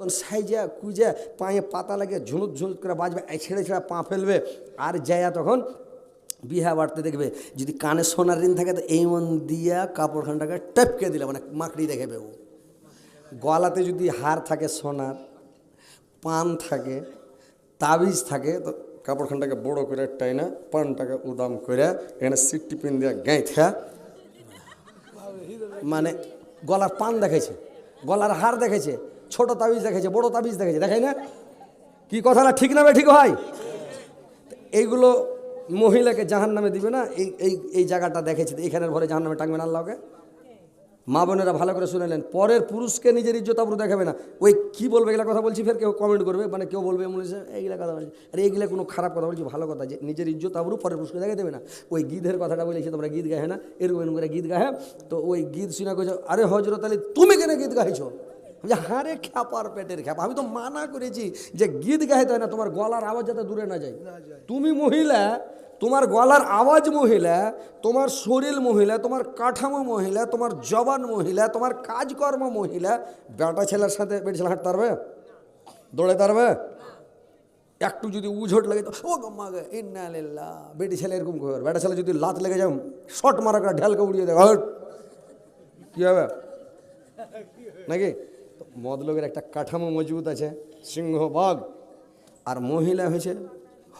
তখন সাইজা কুজা পায়ে পাতা লাগে ঝুনুত ঝুনুত করে বাজবে ছেড়ে ছেড়ে পা ফেলবে। আর যাইয়া তখন বিহা বাড়তে দেখবে, যদি কানে সোনার রিং থাকে তো এই মন দিয়া কাপড়খানটাকে টপকে দিলে মানে মাকড়ি দেখাবে ও। গলাতে যদি হার থাকে সোনার, পান থাকে, তাবিজ থাকে, তো কাপড়খানটাকে বড় করে টাইনা, পানটাকে উদাম করে এখানে সিটটি পিন দিয়ে গাঁথা মানে গলার পান দেখেছে গলার হার দেখেছে ছোট তাবিজ দেখেছে, বড় তাবিজ দেখেছে, দেখাই না? কি কথাটা ঠিক না ঠিক হয়? এইগুলো মহিলাকে জাহান নামে দিবে না, এই এই এই জায়গাটা দেখেছে, এখানের ঘরে জাহান নামে টাঙবে না আল্লাহকে? মা বোনেরা ভালো করে শুনেলেন পরের পুরুষকে নিজের ইজ্জত আবরু দেখাবে না। ওই কি বলবে এগুলা কথা বলছি, ফের কেউ কমেন্ট করবে মানে কেউ বলবে, মনে হচ্ছে এইগুলা কথা বলছি। আরে এইগুলা কোনো খারাপ কথা বলছি, ভালো কথা যে, নিজের ইজ্জত আবরু পরের পুরুষকে দেখা দেবে না। ওই গীতের কথাটা বলেছি, তোমরা গীত গাহে না? এরকম এরকম করে গীত গাহে তো ওই গীত শুনে কইছো, আরে হজরত আলী, তুমি কেন গীত গাইছো? যে হারে খ্যাপার পেটের খ্যাপা। আমি তো মানা করেছি যে গীত গাইতে হয় না তোমার গলার আওয়াজ যাতে দূরে না যায়। তুমি মহিলা তোমার গলার আওয়াজ মহিলা তোমার শরীর মহিলা তোমার কাঠামো মহিলা তোমার জবান মহিলা তোমার কাজকর্ম মহিলা বেটা ছেলের সাথে বেটা ছেলে হাঁটতে পারবে? দৌড়ে পারবে? একটু যদি উঝোট লাগে তো ও গম্মা গে ইন্না লিল্লাহ। বেটি ছেলে এরকম করবে বেটা ছেলে যদি লাত লেগে যায় শট মারা করে ঢেলকে উড়িয়ে দেয়। হট। কী হবে? নাকি? মদলোকের একটা কাঠামো মজবুত আছে সিংহ বাঘ আর মহিলা হয়েছে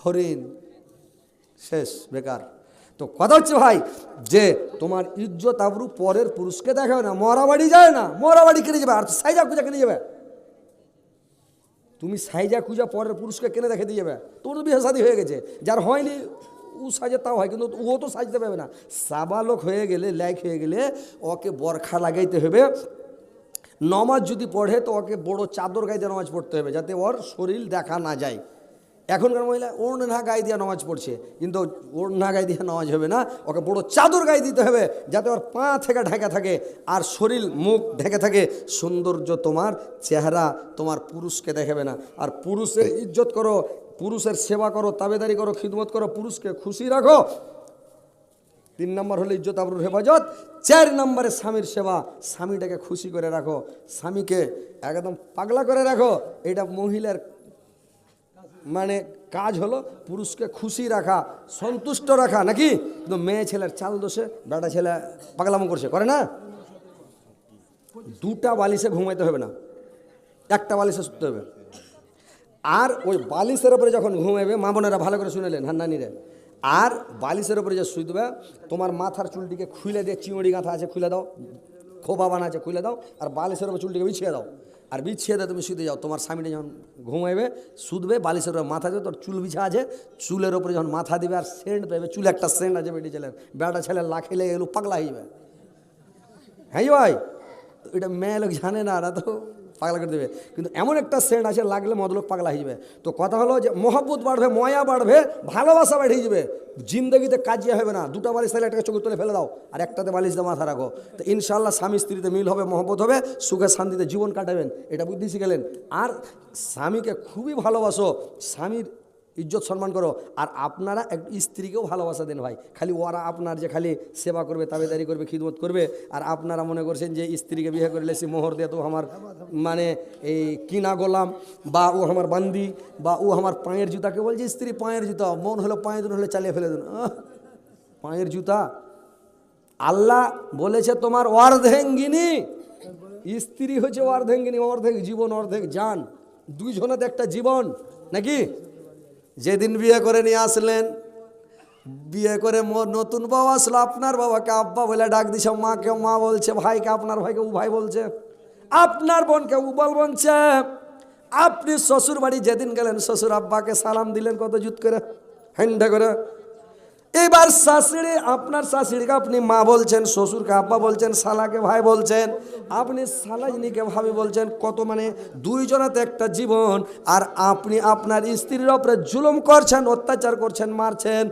হরিণ। শেষ, বেকার। তো কথা হচ্ছে ভাই, যে তোমার ইজ্জত আবরু পরের পুরুষকে দেখাবে না মরা বাড়ি যায় না মরা বাড়ি কিনে যাবে, আর সাইজা খুঁজা কিনে যাবে। তুমি সাইজা খুঁজা পরের পুরুষকে কেনে দেখে দিয়ে যাবে। তোর তো বিয়ে শাদী হয়ে গেছে, যার হয়নি, ও সাজে তাও হয়, কিন্তু ও তো সাজতে পারবে না। সাবালক হয়ে গেলে, লাইক হয়ে গেলে, ওকে বরখা লাগাইতে হবে নমাজ যদি পড়ে, তো ওকে বড় চাদর গায়ে দিয়ে নমাজ পড়তে হবে, যাতে ওর শরীর দেখা না যায়। এখনকার মহিলা ওড়না গায়ে দিয়ে নামাজ পড়ছে, কিন্তু ওড়না গায়ে দিয়ে নামাজ হবে না, ওকে বড় চাদর গায়ে দিতে হবে, যাতে ওর পা থেকে ঢেকে থাকে আর শরীর, মুখ ঢেকে থাকে। সৌন্দর্য তোমার, চেহারা তোমার পুরুষকে দেখাবে না। আর পুরুষের ইজ্জত করো, পুরুষের সেবা করো, তাবেদারি করো, খিদমত করো, পুরুষকে খুশি রাখো। তিন নম্বর হলো ইজ্জত আবরুর হেফাজত, চার নম্বরে স্বামীর সেবা। স্বামীটাকে খুশি করে রাখো, স্বামীকে একদম পাগলা করে রাখো। এটা মহিলার মানে কাজ হলো পুরুষকে খুশি রাখা, সন্তুষ্ট রাখা, নাকি? কিন্তু মেয়ে ছেলের চাল দোষে, বেটা ছেলে পাগলামো করছে, করে না? দুটা বালিশে ঘুমাইতে হবে না, একটা বালিশে শুতে হবে। আর ওই বালিশের ওপরে যখন ঘুমাইবে, মা বোনেরা ভালো করে শুনেলেন হান্নানিরে। আর বালিশের ওপরে যে শুই দেবে, তোমার মাথার চুলটিকে খুলে দিয়ে চিমড়ি গাঁথা আছে, খুলে দাও। খোপা বানা আছে, খুলে দাও। আর বালিশের ওপর চুলটিকে বিছিয়ে দাও। আর বিছিয়ে দিয়ে তুমি শুতে যাও। তোমার স্বামীটা যখন ঘুমাইবে, শুধবে, বালিশের ওপরে মাথা দেবে তোর চুল বিছা আছে। চুলের ওপরে যখন মাথা দিবে আর সেন্ট পাবে চুলে একটা সেন্ট আছে বেটি ছেলের। বেটা ছেলের লাখে লেগে গেলো, পাগলা যাবে। হ্যাঁ ভাই? এটা মেয়ে লোক জানে না না তো পাগলা করে দেবে। কিন্তু এমন একটা সেন্ট আছে, লাগলে মদলোক পাগলা হয়ে যাবে। তো কথা হলো যে মহব্বত বাড়বে, ময়া বাড়বে, ভালোবাসা বেড়ে যাবে। জিন্দগিতে কাজিয়া হবে না। দুটা বালিশ তাহলে একটা চোখের তুলে ফেলে দাও, আর একটাতে বালিশ দিয়ে মাথা রাখো। তো ইনশাল্লাহ স্বামী স্ত্রীতে মিল হবে, মহব্বত হবে, সুখে শান্তিতে জীবন কাটাবেন। এটা বুদ্ধি শিখেলেন। আর স্বামীকে খুবই ভালোবাসো। স্বামীর ইজ্জত সম্মান করো। আর আপনারা এক স্ত্রীকেও ভালোবাসা দেন ভাই। খালি ওরা আপনার যে খালি সেবা করবে, তাবেদারি করবে, খিদমত করবে, আর আপনারা মনে করছেন যে স্ত্রীকে বিয়ে করলে সে মোহর দিয়ে তো আমার মানে এই কিনা গোলাম, বা ও আমার বান্দি, বা ও আমার পায়ের জুতাকে বলছে স্ত্রী, পায়ের জুতা, মন হলো পায়ে দিন হলে চালিয়ে ফেলে দিন। পায়ের জুতা। আল্লাহ বলেছে তোমার অর্ধেঙ্গিনী। স্ত্রী হচ্ছে অর্ধেঙ্গিনী, অর্ধেক জীবন, অর্ধেক জান দুইজনের একটা জীবন, নাকি? যেদিন বিয়ে করে নিয়ে আসলেন, বিয়ে করে মোর নতুন বউ আসলো, আপনার বাবাকে আব্বা বলে ডাক দিছে, মাকে মা বলছে, ভাইকে আপনার ভাইকে উ ভাই বলছে, আপনার বোনকে উবল বলছে, আপনি শ্বশুর বাড়ি যেদিন গেলেন, শ্বশুর আব্বাকে সালাম দিলেন কত জুত করে হ্যান্ডা করে এবার শাশুড়ি, আপনার শাশুড়িকে আপনি মা বলছেন, শ্বশুরকে আব্বা বলছেন, শালাকে ভাই বলছেন, আপনি শালাজনিকে ভাবি বলছেন, কত মানে দুইজনাতে একটা জীবন, আর আপনি আপনার স্ত্রীর ওপরে জুলুম করছেন, অত্যাচার করছেন, মারছেন,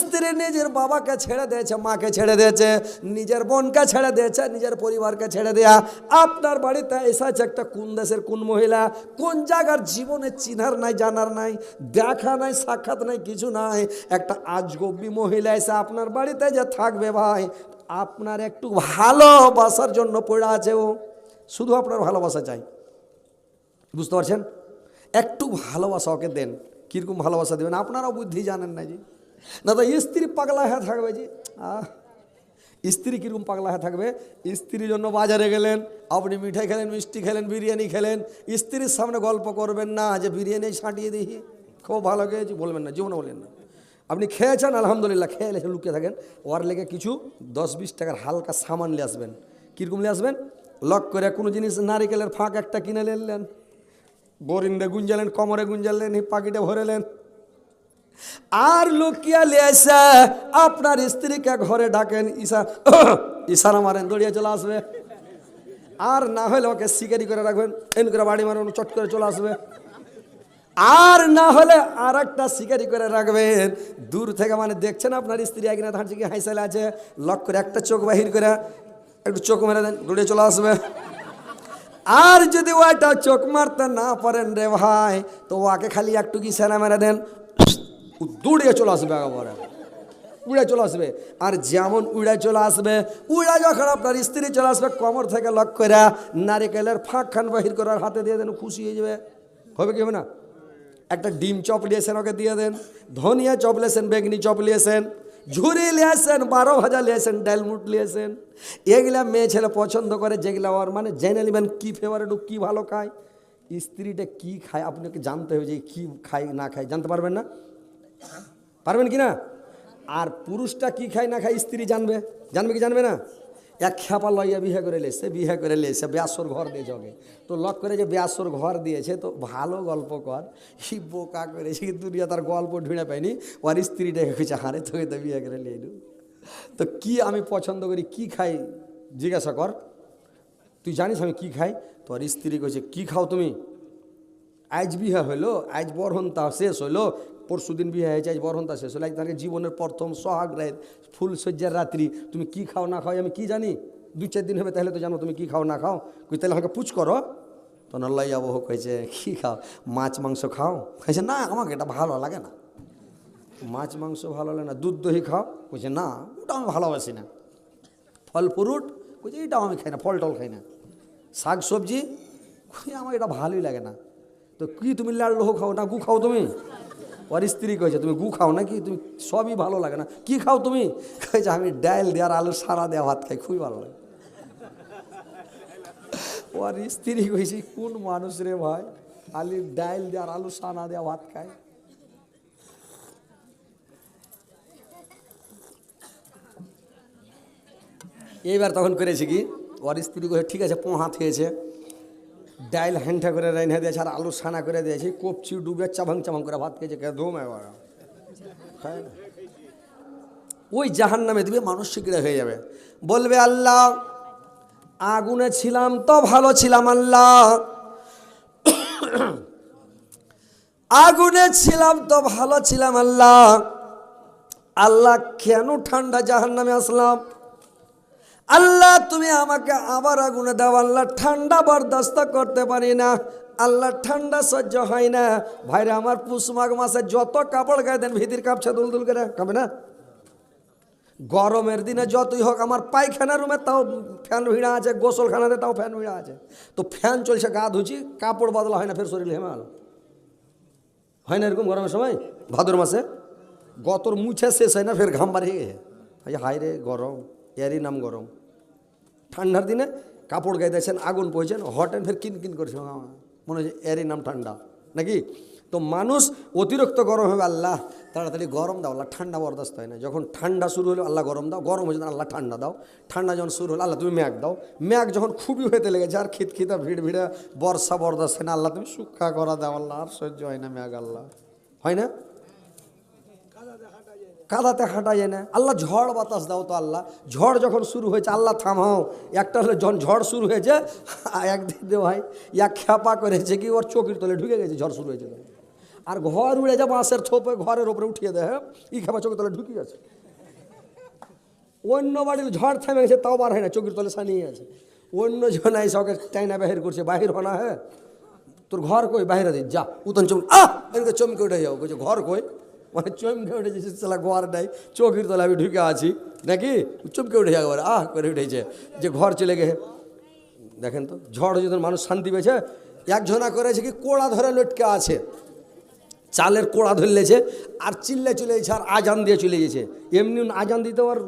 স্ত্রী নিজের বাবাকে ছেড়ে দিয়েছে, মাকে ছেড়ে দিয়েছে, নিজের বোনকে ছেড়ে দিয়েছে, নিজের পরিবারকে ছেড়ে দেয়া। আপনার বাড়িতে এসেছে একটা কোন দেশের কোন মহিলা, কোন জায়গার জীবনে চিনার নাই, জানার নাই, দেখা নাই, সাক্ষাৎ নাই, কিছু নাই, একটা আজগব্বি মহিলা এসে আপনার বাড়িতে যে থাকবে ভাই, আপনার একটু ভালোবাসার জন্য পড়ে আছে ও। শুধু আপনার ভালোবাসা চাই। বুঝতে পারছেন? একটু ভালোবাসা ওকে দেন। কীরকম ভালোবাসা দেবেন? আপনারাও বুদ্ধি জানেন না জি। না তো স্ত্রী পাগলা হয়ে থাকবে জি। আহ, স্ত্রী কীরকম পাগলা হয়ে থাকবে? স্ত্রীর জন্য বাজারে গেলেন, আপনি মিঠাই খেলেন, মিষ্টি খেলেন, বিরিয়ানি খেলেন। স্ত্রীর সামনে গল্প করবেন না যে, বিরিয়ানি ছাটিয়ে দিই। খুব ভালো খেয়েছি। বলবেন না, জীবনে বলেন না। আপনি খেয়েছেন, আলহামদুলিল্লাহ, খেয়ে এসে লুকিয়ে থাকেন। ওর লেগে কিছু দশ বিশ টাকার হালকা সামান নিয়ে আসবেন। কীরকম নিয়ে আসবেন? লক করে কোনো জিনিস, নারিকেলের ফাঁক একটা কিনে নিলেন বোরিন্দে গুঞ্জালেন, কমরে গুঞ্জালেন পাখিটা ভরেলেন আর লুকিয়া লিয়েছে আপনার স্ত্রীকে ঘরে ডাকেন, ঈশা ইশারা মারেন দড়িয়ে চলে আসবে। আর না হলে ওকে শিকারি করে রাখবেন। এন করে বাড়ি মারেন চট করে চলে আসবে। আর না হলে আর একটা শিকারি করে রাখবেন। দূর থেকে মানে দেখছেন আপনার স্ত্রী একদিন ধানছে কি হাইসালে আছে? লক করে একটা চোখ বাহির করে একটু চোখ মেরে দেন দৌড়ে চলে আসবে। আর যদি ওটা চোখ মারতে না পারেন রে ভাই, তো ওকে খালি একটু কি সেনা মেরে দেন। ও দৌড়ে চলে আসবে একেবারে। উড়ে চলে আসবে। আর যেমন উড়ে চলে আসবে, উড়ে যখন আপনার স্ত্রী চলে আসবে কমর থেকে লক করে, নারিকেলের ফাঁক খান বাহির করার হাতে দিয়ে দেন খুশি হয়ে যাবে। হবে কি হবে না? একটা ডিম চপ লিয়েছেন ওকে দিয়ে দেন, ধনিয়া চপ লিয়েছেন, বেগনি চপ লিয়েছেন, ঝুরি লিয়েছেন, বারো ভাজা লিয়েছেন ডালমুট লিয়েছেন। এগুলা মেয়ে ছেলে পছন্দ করে, যেগুলা ওর মানে জেনে নেবেন কী ফেভারিট কী ভালো খায়, স্ত্রীটা কী খায় আপনাকে জানতে হবে যে কী খায়, না খায়, জানতে পারবেন না? পারবেন কি না? আর পুরুষটা কি খায়, না খায়, স্ত্রী জানবে জানবে কি জানবে না? এক খেপা লইয়া বিয়ে করে লেছে, বিয়ে করে লেছে, ব্যাসর ঘর দিয়ে জগে। তো লক করে যে ব্যাসর ঘর দিয়েছে, তো ভালো গল্প কর। হি বোকা করেছে দুনিয়া তার গল্প ঢুঁড়ে পাইনি ওর স্ত্রীটাকে খুঁজে হারে তোকে তো বিয়ে করে লিয়ে তো কি আমি পছন্দ করি, কি খাই? জিজ্ঞাসা কর। তুই জানিস আমি কি খাই? তোর স্ত্রী কইছে, কি খাও তুমি? আজ বিয়ে হইল আজ বরহন্তা শেষ হইল পরশু দিন বিয়ে হয়েছে, আজ বরহন্তা শেষ হলো। আজ তাকে জীবনের প্রথম সোহাগ রাত ফুল সজ্জার রাত্রি, তুমি কি খাও, না খাও, আমি কি জানি? দু চার দিন হবে, তাহলে তো জানো তুমি কি খাও, না খাও। কই, তাহলে আমাকে পুচ করো। তো নল্লাই আবহ কইছে, কি খাও? মাছ, মাংস খাও? কইছে, না, আমাকে এটা ভালো লাগে না। মাছ, মাংস ভালো লাগে না, দুধ, দহি খাও? কইছে, না, ওটা আমি ভালোবাসি না। ফল, ফ্রুট? কইছে, এটাও আমি খাই না, ফল, টল খাই না। শাক, সবজি? আমার এটা ভালোই লাগে না। তো কি তুমি লাল লোহ খাও না গু খাও তুমি? ওর স্ত্রী কয়েছে তুমি গু খাও নাকি? তুমি সবই ভালো লাগে না। কি খাও তুমি? কয়েছে আমি ডাইল দেওয়ার আলু সারা দেওয়া ভাত খাই, খুবই ভালো লাগে। ওর স্ত্রী কইছি, কোন মানুষ রে ভাই? আলি ডাইল দেওয়ার আলু সানা দেওয়া ভাত খায়। এইবার তখন করেছে কি? ওর স্ত্রী কয়ে ঠিক আছে পোহাত হয়েছে ডাইল হ্যান্ঠা করে রাইনা দিয়েছে, আর আলু সানা করে দিয়েছে কপচি ডুবে চাভাং চাভাং করে ভাত খেয়েছে ধুম না। ওই জাহান নামে দিবে মানুষ শিগড়ে হয়ে যাবে। বলবে আল্লাহ, আগুনে ছিলাম তো ভালো ছিলাম আল্লাহ। আগুনে ছিলাম তো ভালো ছিলাম আল্লাহ। আল্লাহ কেন ঠান্ডা জাহান নামে আসলাম? আল্লাহ, তুমি আমাকে আবার আগুনে দাও। আল্লাহ, ঠান্ডা বরদাস্ত করতে পারি না। আল্লাহ, ঠান্ডা সহ্য হয় না। ভাইরা, আমার পুষ মাঘ মাসে যত কাপড় গায়ে দেন, ভিতির কাপছে দুল করে কামে না? গরমের দিনে যতই হোক, আমার পায়খানা রুমে তাও ফ্যান ভিড়া আছে, গোসলখানাতে তাও ফ্যান ভিড়া আছে। তো ফ্যান চলছে, গা ধুচি কাপড় বদলা হয় না, ফের শরীর হেমাল। হয় না এরকম গরমের সময়? ভাদর মাসে? গতর মুছে শেষ হয় না, ফের ঘাম বাড়িয়ে গেছে হাই রে, গরম। এরই নাম গরম। ঠান্ডার দিনে কাপড় গায়ে আগুন পড়েছেন হট অ্যান্ড ফের কিন কিন করছে মনে হচ্ছে এরই নাম ঠান্ডা। নাকি? তো মানুষ অতিরিক্ত গরম হবে, আল্লাহ তাড়াতাড়ি গরম দাও, আল্লাহ ঠান্ডা বরদাস্ত হয় না। যখন ঠান্ডা শুরু হলো, আল্লাহ গরম দাও, গরম হয়েছে আল্লাহ ঠান্ডা দাও। ঠান্ডা যখন শুরু হলো, আল্লাহ তুমি ম্যাগ দাও। ম্যাগ যখন খুবই হতে লেগেছে, আর খিত খিতা ভিড় ভিড়ে, বর্ষা বরদাস্ত হয় না, আল্লাহ তুমি সুক্ষা করা দাও, আল্লাহ আর সহ্য হয় না ম্যাগ, আল্লাহ। হয় না? কাদাতে হাঁটা যায় না আল্লাহ ঝড় বাতাস দাও তো আল্লাহ। ঝড় যখন শুরু হয়েছে, আল্লাহ থামাও। একটা হলে যখন ঝড় শুরু হয়েছে একদিন ভাই এক খ্যাপা করেছে কি, ওর চোখের তলে ঢুকে গেছে ঝড় শুরু হয়েছে। আর ঘর উড়ে যা বাঁশের থোপে ঘরের ওপরে উঠিয়ে দেয় হ্যাঁ? ই খেপা চোখের তলে ঢুকে গেছে। অন্য বাড়ির ঝড় থেমে গেছে, তাও বার হয় না, চোখের তলে সানিয়ে আছে। অন্য জন এসে ওকে টাইনা বাহির করছে, বাহির হনা হ্যাঁ? তোর ঘর কই? বাহিরে যা। উতন চমক আহ! চমকে উঠে যাও, কইছে, ঘর কই? মানে চমকে উঠেছে সালা ঘর নাই চোখের তলা আমি ঢুকে আছি। নাকি? চমকে উঠে যাবে আহ, করে উঠেছে। যে ঘর চলে গেছে। দেখেন তো, ঝড় যদি মানুষ শান্তি পেয়েছে, একজনা করেছে কি, কোড়া ধরে লটকে আছে। চালের কোড়া ধরলেছে আর চিল্লে চলে গেছে আর আজান দিয়ে চলে গেছে। এমনি আজান দিতে আর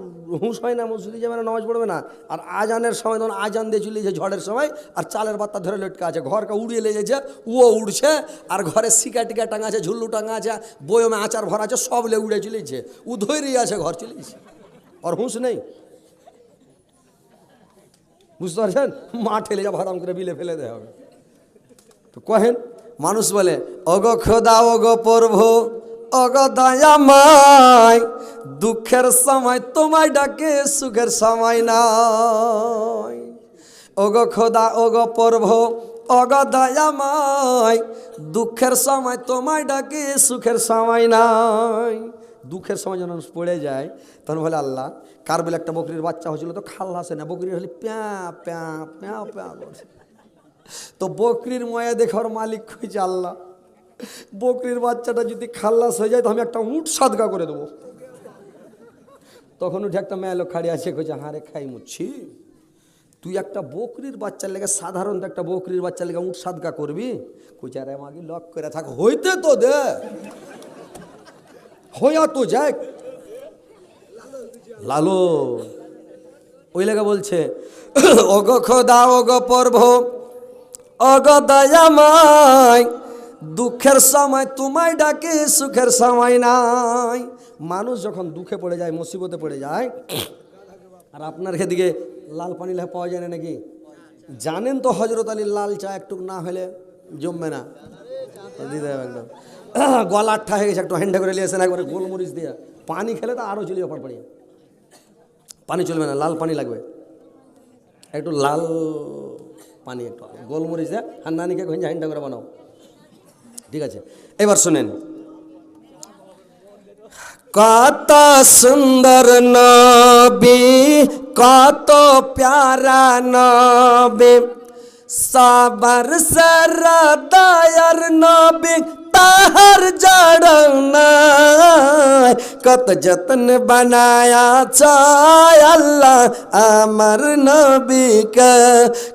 হুঁশ হয় না, মসজিদে যাবে না, নামাজ পড়বে না। আর আজানের সময় তখন আজান দিয়ে চলে গেছে ঝড়ের সময়, আর চালের বাত্তা ধরে লটকা আছে। ঘরকে উড়িয়ে লেগেছে ও উড়ছে, আর ঘরে শিকা টিকা টাঙা আছে, ঝুল্লু টাঙা আছে, বয়মে আচার ভরা আছে, সব লে উড়ে চলেছে ও ধৈর্যই আছে ঘর চলে গেছে। আর হুঁশ নেই। বুঝতে পারছেন? মা ঠেলে যা ভাড়াম করে বিলে ফেলে দেওয়া হবে। তো কহেন মানুষ বলে অগ খোদা অগ পর্ব অগ দয়ামায়, দুঃখের সময় তোমায় ডাকে, সুখের সময় নাই। অগ খোদা অগ পর্ব অগ দায়া দয়ামায়, দুঃখের সময় তোমায় ডাকে, সুখের সময় নাই। দুঃখের সময় যখন মানুষ পড়ে যায়, তখন বলে, আল্লাহ, কার বলে একটা বকরির বাচ্চা হয়েছিল তো খাল্লা আসে না, বকরির হলে প্যাঁ প্যাঁ প্যাঁ, প্যা করছে তো বকরির ময়া দেখার মালিক হয়েছে আল্লাহ। বকরির বাচ্চাটা যদি খাল্লাস হয়ে যায়, তো আমি একটা উঠ সাদগা করে দেবো। তখন উঠে একটা মেয়ে লোক খাড়ি আছে কইছে হারে খাই মুচ্ছি তুই একটা বকরির বাচ্চার লেগে সাধারণত একটা বকরির বাচ্চার লেগে উঠ সাদগা করবি? কইছে, আরে আমাকে লক করে থাক, হইতে তো দে। হইয়া তো যাক। লালো, ওই লেগে বলছে অগ খোদা অগ পর্ব অগ দয়ামায়, দুঃখের সময় তোমায় ডাকে, সুখের সময় নাই। মানুষ যখন দুঃখে পড়ে যায়, মুসিবতে পড়ে যায়, আর আপনার দিকে লাল পানি পাওয়া যায় না নাকি? জানেন তো হজরত আলীর লাল চা একটু না হলে জমবে না। দিতে হবে একদম। গলা আঠা হয়ে গেছে, একটু হ্যান্ডে করে নিয়েছেন একবারে গোলমরিচ দিয়ে। পানি খেলে তো আরও চলিয়ে পড়। পানি চলবে না, লাল পানি লাগবে। একটু লাল পানি একটু গোলমরিচ দেয় আর নানিকে ঘঞ্জা হ্যান্ডা করে বানাও। ঠিক আছে, এবার শোনেন। কত সুন্দর নবী, কত প্যারা নবী সর সরদায়ার নবী তাহার জড়না কত যতন বানায়া চায় আল্লাহ আমার নবীকে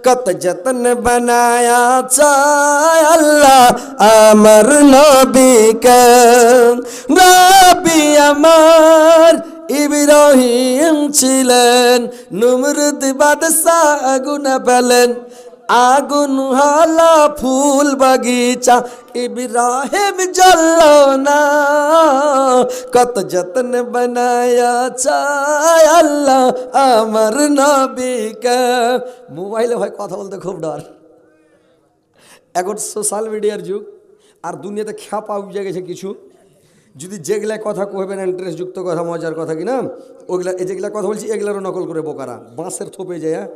কত যতন বানায়া চায় আল্লাহ আমার নবীকে নবী আমার ইব্রাহিম ছিলেন নুমরুদ বাদশাহ আগুন পেলেন আগুন হালা ফুল বাগিচা, ইব্রাহিম জ্বলল না। কত যত্ন বানায়া চায় আমার নবীকে। মোবাইলে ভাই কথা বলতে খুব ডর। এখন সোশ্যাল মিডিয়ার যুগ, আর দুনিয়াতে খ্যাপা উঠে গেছে কিছু। যদি যেগুলা কথা কহবেন ইন্টারেস্ট যুক্ত কথা, মজার কথা কি না ওগুলা যেগুলা কথা বলছি, এগুলারও নকল করে বোকারা। বাঁশের থোপে যায় হ্যাঁ?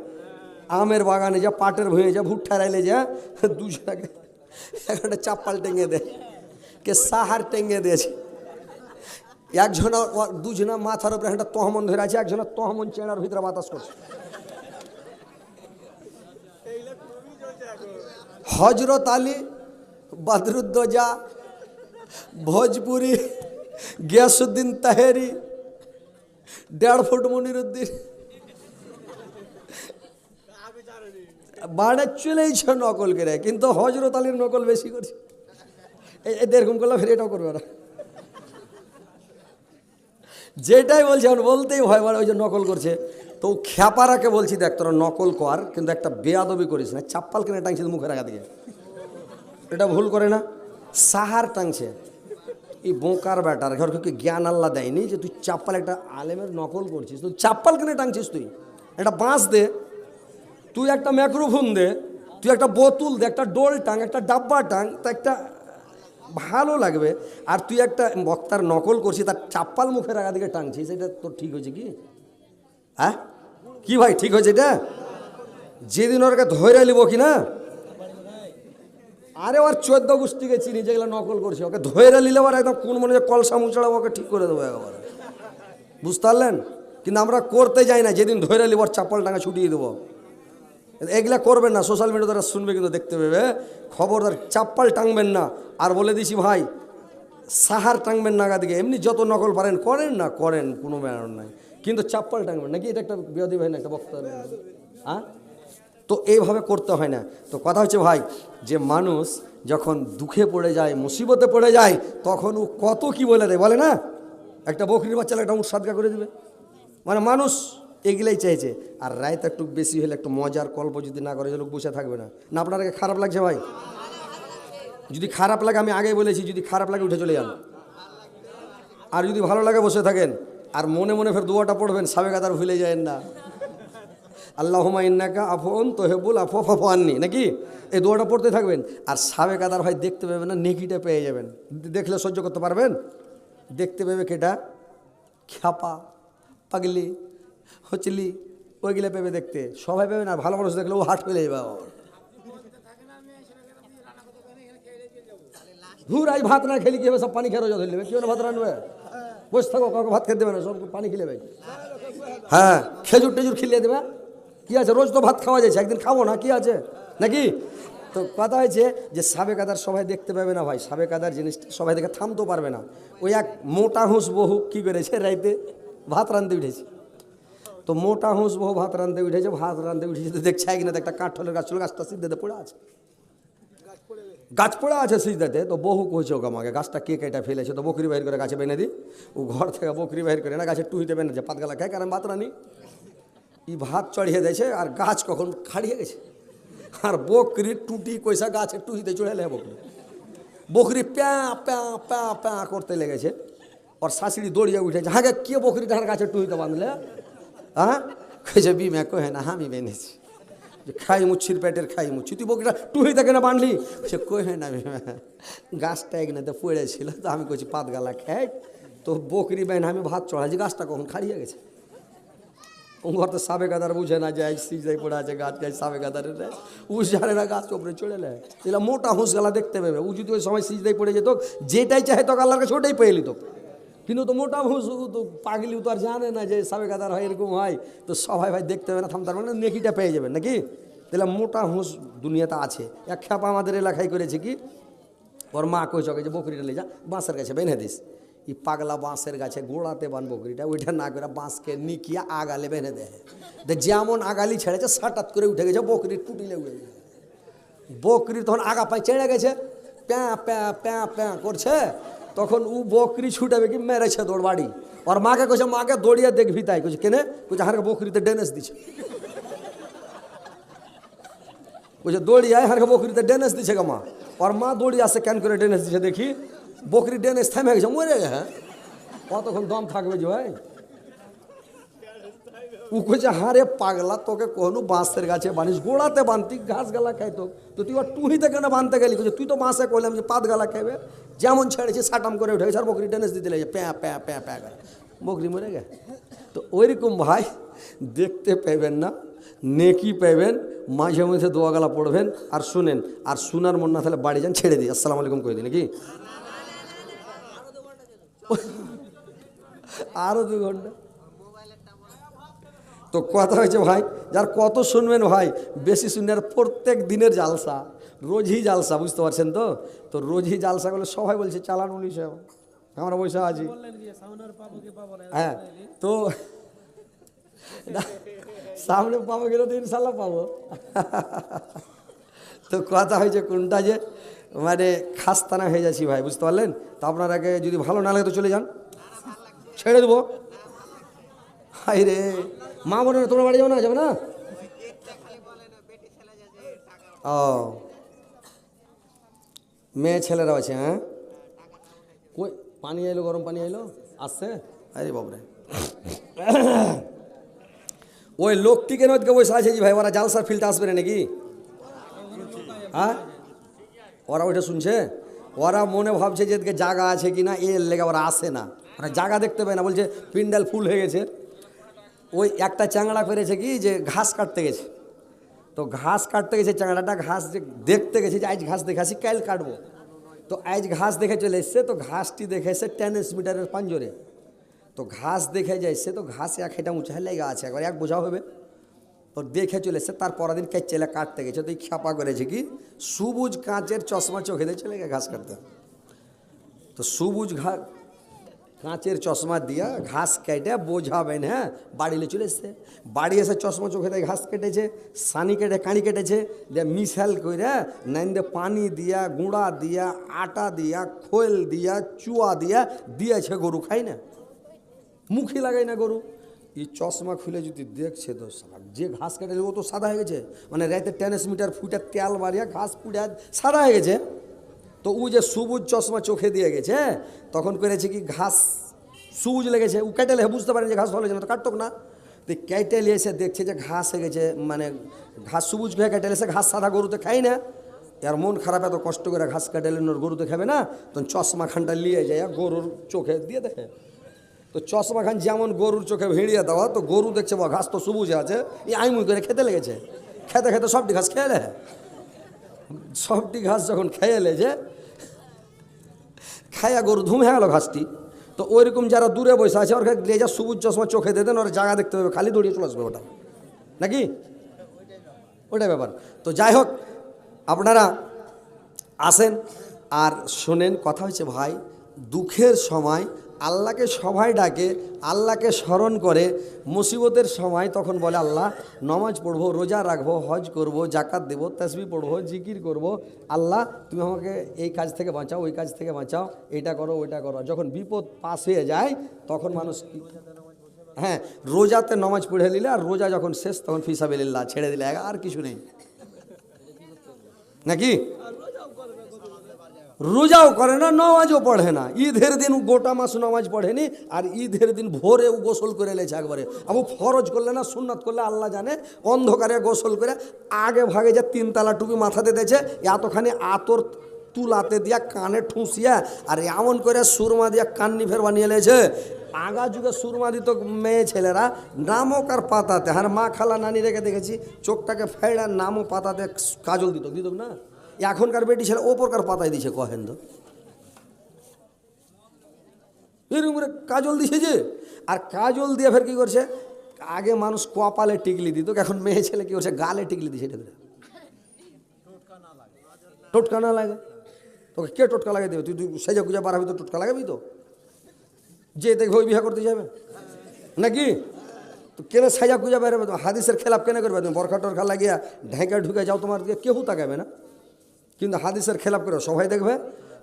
আমের বাগানে যা পাটের ভুঁয়ে যা ভুট্টা রাইলে যা দুজনাকে একটা চাপ্পাল টেঙে দেয় কে সাহার টেঙে দিয়েছে। একজনা, দুজনা মাথার উপরে একটা তহমন ধরে আছে, একজনা তহমন চেনার ভিতরে বাতাস করছে। হজরত আলী, বদরুদ্দোজা, ভোজপুরি গিয়াসুদ্দিন তাহেরি, দেড় ফুট মনিরুদ্দিন। বাড়ে চলেইছে নকল করে, কিন্তু হজরত আলীর নকল বেশি করছে। এরকম করলে ফের এটাও করবে না। যেটাই বলছে, এখন বলতেই ভয় বাড়ে ওই যে নকল করছে। তো খ্যাপারাকে বলছি, দেখ, তোরা নকল কর, কিন্তু একটা বেয়াদবি করিস না। চাপ্পাল কিনে টাংছে মুখে রাখা দিকে এটা ভুল করে না। সাহার টাংছে এই বোকার ব্যাটার, ঘরকে জ্ঞান আল্লাহ দেয়নি যে তুই চাপ্পাল একটা আলেমের নকল করছিস? তুই চাপ্পাল কেনে টাংছিস তুই? একটা বাঁশ দে। তুই একটা ম্যাক্রোফোন দে, তুই একটা বোতল দে, একটা ডোল টাং, একটা ডাব্বা টাং, তা একটা ভালো লাগবে। আর তুই একটা বক্তার নকল করছিস, তার চাপ্পাল মুখের আগা দিকে টাংছিস এটা তোর ঠিক হয়েছে কি? হ্যাঁ? কি ভাই, ঠিক হয়েছে এটা? যেদিন ওরকে ধরে নিব কি না? আরে ওর চোদ্দ গোষ্ঠীকে চিনি যেগুলো নকল করছে, ওকে ধরে নিলে ওর একদম কোন মনে কলসা মুচড়া ওকে ঠিক করে দেবো একবার। বুঝতে পারলেন? কিন্তু আমরা করতে যাই না, যেদিন ধরে নিব, ওর চাপ্পল টাঙা ছুটিয়ে দেবো। এগুলা করবেন না সোশ্যাল মিডিয়া তারা শুনবে কিন্তু দেখতে পাবে। খবরদার চাপ্পাল টাঙবেন না। আর বলে দিছি, ভাই, সাহার টাঙবেন না দিকে। এমনি যত নকল পারেন, করেন না, করেন, কোনো ব্যাপার নাই। কিন্তু চাপ্পাল টাঙবেন নাকি এটা একটা বিরোধী ভাই না একটা বক্তা হ্যাঁ তো এইভাবে করতে হয় না। তো কথা হচ্ছে, ভাই, যে মানুষ যখন দুঃখে পড়ে যায়, মুসিবতে পড়ে যায়, তখন ও কত কি বলে দেয় বলে না? একটা বকরির বাচ্চা একটা উঠ সাদকা করে দেবে। মানে মানুষ এগুলাই চাইছে। আর রায়তা একটু বেশি হলে একটু মজার কল্প যদি না করে লোক বসে থাকবে না। না আপনাকে খারাপ লাগছে ভাই? যদি খারাপ লাগে, আমি আগে বলেছি, যদি খারাপ লাগে, উঠে চলে যান। আর যদি ভালো লাগে, বসে থাকেন। আর মনে মনে ফের দুয়াটা পড়বেন সাবে কাতার ভুলে যায় না। আল্লাহমা ইন্নাকা আফন তোহেবুল আফো, ফাফো আননি, নাকি? এই দোয়াটা পড়তে থাকবেন। আর সাবে কাদার ভাই দেখতে পাবেন না, নেকিটা পেয়ে যাবেন। দেখলে সহ্য করতে পারবেন? দেখতে পাবে কেটা? খ্যাপা, পাগলি। হচলি ওইগুলো পেবে দেখতে। সবাই পেবে না, ভালো মানুষ দেখলে ও হাট ফেলে যাবে। ধুর, আজ ভাত না খেলি কি হবে, সব পানি খেয়ে রোজা ধরলে। কি ভাত রানবে বসে থাকো, কাউকে ভাত খেতে দেবে না, সব পানি খেলে ভাই। হ্যাঁ খেজুর টেজুর খিলিয়ে দেবে। কি আছে? রোজ তো ভাত খাওয়া যাচ্ছে, একদিন খাব না, কি আছে? নাকি? তো কথা হয়েছে যে সাবে কাদার সবাই দেখতে পাবে না ভাই সাবে কাদার জিনিসটা সবাই দেখে থামতেও পারবে না। ওই এক মোটা হুঁস বহু কি করেছে রাইতে? ভাত রাঁধতে উঠেছে। তো মোটা হুঁস বহু ভাত রাঁধতে উঠেছে ভাত রাঁধতে উঠেছে তো দেখছে কিনা একটা কাঠলের গাছ ছিল গাছটা সিদ্ধেতে পড়ে আছে গাছ পড়ে আছে সিজদাতে তো বহু কইছে ওকে আমাকে গাছটা কে কেটে ফেলেছে তো বকরি বাইর করে গাছে বেঁধে দিই ও ঘর থেকে বকরি বাইর করে না গাছে টুইতে বেঁধেছে পাতগালা খায় কারণ ভাত রানি ই ভাত চড়িয়ে দিয়েছে আর গাছ কখন খাড়িয়ে গেছে আর বকরি টুটি কইসা গাছে টুইতে চড়ে লে বকরি বকরি প্যা প্যা প্যা প্যা করতে লেগেছে ওর শাশুড়ি দৌড়িয়ে উঠেছে হাগে কে বকরি তার গাছে টুইতে বাঁধলে হ্যাঁ কইছে বিমা কহে না আমি বেঁধেছি যে খাই মুচ্ছির পেটের খাই মুচ্ছি। তুই বকরিটা টুহি থেকে না বাঁধলি সে কহে না বিমা গাছটা একনাতে পড়েছিল তো আমি কইছি পাত গালা খাই তো বকরি বেন আমি ভাত চড়াইছি গাছটা কখন খাড়িয়ে গেছে। ঘর তো সাবে গাদার বুঝে না যায় সিজাই পড়ে আছে, গাছ গাছ সাবে গাদারের উ জানে না গাছ ওপরে চলে নেয় মোটা হুঁস গালা দেখতে পাবে। ও যদি ওই সময় সিজদাই পড়ে যেত, যেটাই চাহে তো আল্লাহর কাছে ওটাই পেয়ে নিত কিন্তু তো মোটা ও তো পাগলি ও তো আর জানে না যে সাবে গাদার হয়, এরকম হয়। তো সবাই ভাই দেখতে হবে না থামতার মানে নেকিটা পেয়ে যাবেন নাকি? তাহলে মোটা হুঁস দুনিয়াতে আছে। এক খ্যাপা আমাদের এলাকায় করেছে কি? ওর মা কই চকে যে বকরিটা লে যা, বাঁশের গাছে বেঁধে দিস। ই পাগলা বাঁশের গাছে গোড়াতে বান বকরিটা, ওইটা না করে বাঁশকে নিকিয়া আগালে বেঁধে দেয় দে যেমন আগালি ছেড়েছে, সাটাত করে উঠে গেছে, বকরির টুটিলে উঠে গেছে। বকরির তখন আগা পায়ে চেড়ে গেছে, প্যাঁ প্যাঁ প্যাঁ প্যাঁ করছে তখন ও বকরি ছুটাবে কি মেরেছে দৌড় বাড়ি। ওর মাকে কইছে, মাকে দৌড়িয়ে দেখবি তাই। কইছে, কেনে? কইছে হারকে বকরিতে ডেনেস দিছে। বলছে দৌড়ি আয় হারকে বকরিতে ডেনেস দিছে গা মা। ওর মা দৌড়িয়ে আসে, কেন করে ডেনেস দিছে দেখি? বকরি ডেনেস থেমে গেছে, মরে গে হ্যাঁ? কতক্ষণ দম থাকবে যে ভাই? ও কইছে হারে পাগলা, তোকে কোনো বাঁশের গাছে বানিস, গোড়াতে বানতি, ঘাস গালা খাইতো তো তুই ওর টুহিতে কেন বানতে গেলি, কইছে, তুই তো বাঁশে কইলাম যে পাত গালা খাইবে, যেমন ছেড়েছে সাটাম করে উঠে গেছে, আর বকরি ডেনেস দিতে লেগেছে, প্যাঁ প্যাঁ প্যাঁ প্যাঁ করে। বকরি মরে গে তো ওইরকম ভাই দেখতে পাবেন না, নেকি পাবেন মাঝে মাঝে দোয়া গালা পড়বেন, আর শুনেন, আর শোনার মন না তাহলে বাড়ি যান, ছেড়ে দিই আসসালামু আলাইকুম কই দিই নাকি? আরও দু ঘণ্টা। তো কথা হয়েছে ভাই যার কত শুনবেন ভাই বেশি শুনবেন আর প্রত্যেক দিনের জালসা রোজই জালসা বুঝতে পারছেন তো? তো রোজই জালসা করলে সবাই বলছে চালান উনিশ আমরা বসে আছি। হ্যাঁ তো সামনে পাবো গেলে তো ইনশাল্লাহ পাবো। তো কথা হয়েছে কোনটা যে মানে খাস্তানা হয়ে যাচ্ছি ভাই বুঝতে পারলেন? তো আপনার আগে যদি ভালো না লাগে তো চলে যান। ছেড়ে দেবো। হাই রে। মা বোনে তোমরা বাড়ি যাব না? যাবে না? ও। মেয়ে ছেলেরা আছে হ্যাঁ? কই? পানি এলো গরম পানি এলো আসছে? আরে বাবরে ওই লোকটিকে নদীকে বসে আছে ভাই, ওরা জালসার ফিল্ডে আসবে না নাকি? হ্যাঁ? ওরা ওইটা শুনছে? ওরা মনে ভাবছে যে জায়গা আছে কি না এর লেগে ওরা আসে না। ওরা জায়গা দেখতে পায় না, বলছে পিন্ডাল ফুল হয়ে গেছে। ওই একটা চ্যাংড়া করেছে কি যে ঘাস কাটতে গেছে। তো ঘাস কাটতে গেছে, চ্যাংড়াটা ঘাস যে দেখতে গেছে যে আজ ঘাস দেখে আসি, কাল কাটবো। তো আজ ঘাস দেখে চলে এসছে, তো ঘাসটি দেখে এসে টেনিস মিটারের পাঞ্জরে। তো ঘাস দেখে যাইছে তো ঘাস এক হেঁটা উঁচা লেগে আছে, একবার এক বোঝা হবে। তো দেখে চলে এসছে, তার পরের দিন কেচেলে কাটতে গেছে, তো এই খ্যাপা করেছে কি, সবুজ কাঁচের চশমা চোখে দিয়ে চলে গেছে ঘাস কাটতে। তো সবুজ ঘা কাঁচের চশমা দিয়া ঘাস কেটে বোঝাবেন হ্যাঁ? বাড়িলে চলে এসছে। বাড়ি এসে চশমা চোখে দিয়ে, ঘাস কেটেছে, সানি কেটে, কাঁড়ি কেটেছে, দিয়ে মিশাল করে নাইন দিয়ে পানি দিয়া, গুঁড়া দিয়া, আটা দিয়া, খোল দিয়া, চুয়া দিয়া দিয়েছে গরু, খাই না? মুখে লাগাই না গরু। এই চশমা খুলে যদি দেখছে তো যে ঘাস কেটেছে, ও তো সাদা হয়ে গেছে। মানে রাতে টেনিস মিটার ফুটে তেল মারিয়া ঘাস ফুটে সাদা হয়ে গেছে। তো ও যে সবুজ চশমা চোখে দিয়ে গেছে তখন করেছে কি ঘাস, সবুজ লেগেছে। ও কেটে লেগে বুঝতে পারেন যে ঘাস ভালো না তো কাটতক না। তো কেটে নিয়ে এসে দেখছে যে ঘাস হয়ে গেছে মানে ঘাস সবুজ হয়ে কেটে এসে ঘাস সাদা গরুতে খাই না। এর মন খারাপ, এত কষ্ট করে ঘাস কাটে ওর গরুতে খাবে না। তখন চশমা খানটা নিয়ে যায়, গরুর চোখে দিয়ে দেখে। তো চশমা খান যেমন গরুর চোখে ভিড়িয়ে দেওয়া, তো গরু দেখছে বা ঘাস তো সবুজ আছে। এই আইমুই করে খেতে লেগেছে। খেতে খেতে সবটি ঘাস খেয়ে সবটি ঘাস যখন খেয়ে যে, খায়া গরু ধুম হয়ে গেল ঘাসটি। তো ওইরকম যারা দূরে বসে আছে, ওর লেজা সবুজ চশমা চোখে দেন, ওর জায়গা দেখতে হবে খালি দৌড়িয়ে চলে আসবে ওটা। নাকি? ওটাই ব্যাপার। তো যাই হোক, আপনারা আসেন আর শোনেন, কথা হচ্ছে ভাই, দুঃখের সময় আল্লাহকে সবাই ডাকে, আল্লাহকে স্মরণ করে। মুসিবতের সময় তখন বলে আল্লাহ, নমাজ পড়ব, রোজা রাখব, হজ করব জাকাত দেবো তসবি পড়ব, জিকির করব। আল্লাহ, তুমি আমাকে এই কাজ থেকে বাঁচাও, ওই কাজ থেকে বাঁচাও, এটা করো, ওইটা করো। যখন বিপদ পাস হয়ে যায়, তখন মানুষ হ্যাঁ রোজাতে নমাজ পড়ে নিলে আর রোজা যখন শেষ, তখন ফিসাবিল্লাহ ছেড়ে দিলে, আর কিছু নেই। নাকি? রোজাও করে না, নমাজও পড়ে না। ঈদের দিন গোটা মাস নমাজ পড়েনি, আর ঈদের দিন ভোরে ও গোসল করে লেছে একবারে। আবু ফরজ করলে না, সুন্নাত করলে আল্লাহ জানে, অন্ধকারে গোসল করে আগে ভাগে যে তিনতলা টুপি মাথাতে দিয়েছে, এতখানি আতর তুলাতে দিয়া কানে ঠুসিয়া, আর এমন করে সুরমা দিয়া কান্নি ফের বানিয়ে লেছে। আগা যুগে সুরমা দিত মেয়ে ছেলেরা, নামক আর পাতাতে। আর মা খালা নানি রেখে দেখেছি, চোখটাকে ফেড়া নামও পাতাতে কাজল দিত দিত না? এখনকার বেটি ছেলে ওপরকার পাতায় দিছে কহেন তো? এরকম করে কাজল দিছে যে, আর কাজল দিয়ে ফের কি করছে? আগে মানুষ কপালে টিকলি দিত, এখন মেয়ে ছেলে কি করছে? গালে টিকলি দিছে এটা। টোটকা না লাগে। তোকে কে টোটকা লাগিয়ে দেবে? তুই তুই সেজা গুজা বাড়াবি তো, টোটকা লাগাবি তো? যে দেখবে ওই বিয়ে করতে যাবে। নাকি? তো কেন সাজা কুজা বেরোবে? তো হাদিসের খেলাপ কেন করবে? তুমি বরখা টরখা লাগিয়া ঢেঁকা ঢুকে যাও তোমার দিকে। কেউ তাকাবে না? কিন্তু হাদিসের খেলাপ করে সবাই দেখবে।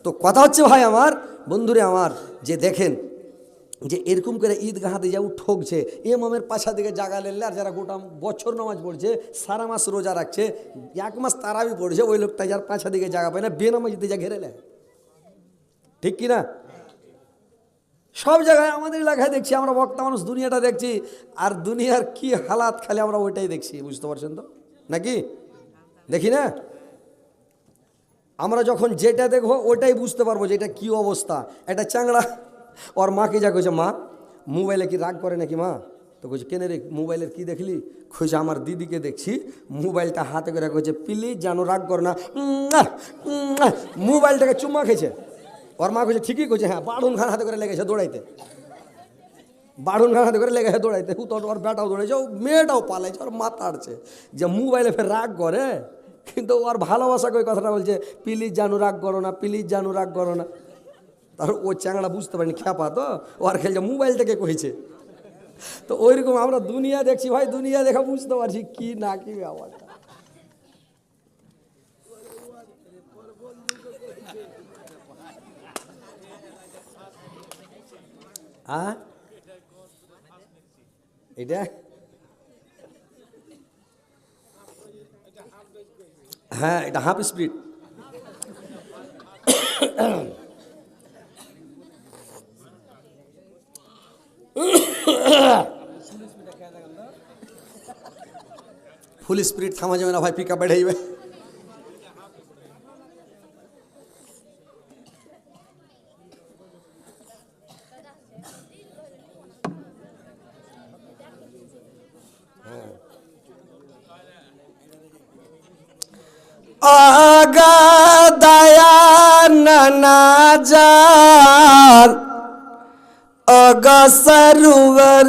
তো কথা হচ্ছে ভাই আমার, বন্ধুরে আমার, যে দেখেন, যে এরকম করে ঈদগাহাতে যাও ঠকছে এমামের পাশা দিকে জাগা লেলে আর যারা গোটা বছর নামাজ পড়ছে, সারা মাস রোজা রাখছে, এক মাস তারাবি পড়ছে, ওই লোকটা যার পাশা দিকে জায়গা পায় না, বেনামাজিতে যা ঘেরে ঠিক কি না? সব জায়গায় আমাদের এলাকায় দেখছি, আমরা বক্তা মানুষ দুনিয়াটা দেখছি, আর দুনিয়ার কি হালাত খালি আমরা ওইটাই দেখছি, বুঝতে পারছেন তো? নাকি? দেখি না? আমরা যখন যেটা দেখব, ওটাই বুঝতে পারব যে এটা কী অবস্থা। এটা চাংড়া ওর মাকে যা কইছে, মা, মোবাইলে কি রাগ করে নাকি, মা? তো কইছে, কেন রে মোবাইলের কি দেখলি? কইছে, আমার দিদিকে দেখছি, মোবাইলটা হাতে করে কইছে প্লিজ জানো রাগ করে না। মোবাইলটাকে চুম্মা খেয়েছে। ওর মা কইছে, ঠিকই কইছে হ্যাঁ বাড়ুন খান হাতে করে লেগেছে দৌড়াইতে। বাড়ুন খান হাতে করে লেগেছে দৌড়াইতে। ও ওর বেটাও দৌড়াইছে, ও মেয়েটাও পালাইছে, ওর মাথা আড়ছে যে মোবাইলে ফের রাগ করে। কিন্তু ওর ভালোবাসা কই কথাটা বলছে, প্লিজ জানু, রাগ করো না, প্লিজ জানু, রাগ করো না। তার ও চ্যাংড়া বুঝতে পারেনি, খ্যাপা তো? আর খেলছে, মোবাইল থেকে কইছে। তো ওইরকম আমরা দুনিয়া দেখছি, ভাই, দুনিয়া দেখা বুঝতে পারছি কি না কি ব্যাপারটা হ্যাঁ এটা? হ্যাঁ এটা হাফ স্পিড ফুল স্পিড থামা যাবে না ভাই পিক আপ বেড়াইবে আগা দয়া নাজার অগসরুর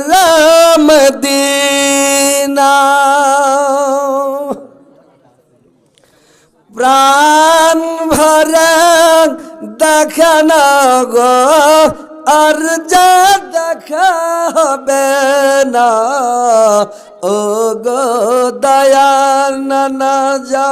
মদিনা প্রাণ ভরে দেখান গো আর যা দেখা হবে না ও গো দয়া না যা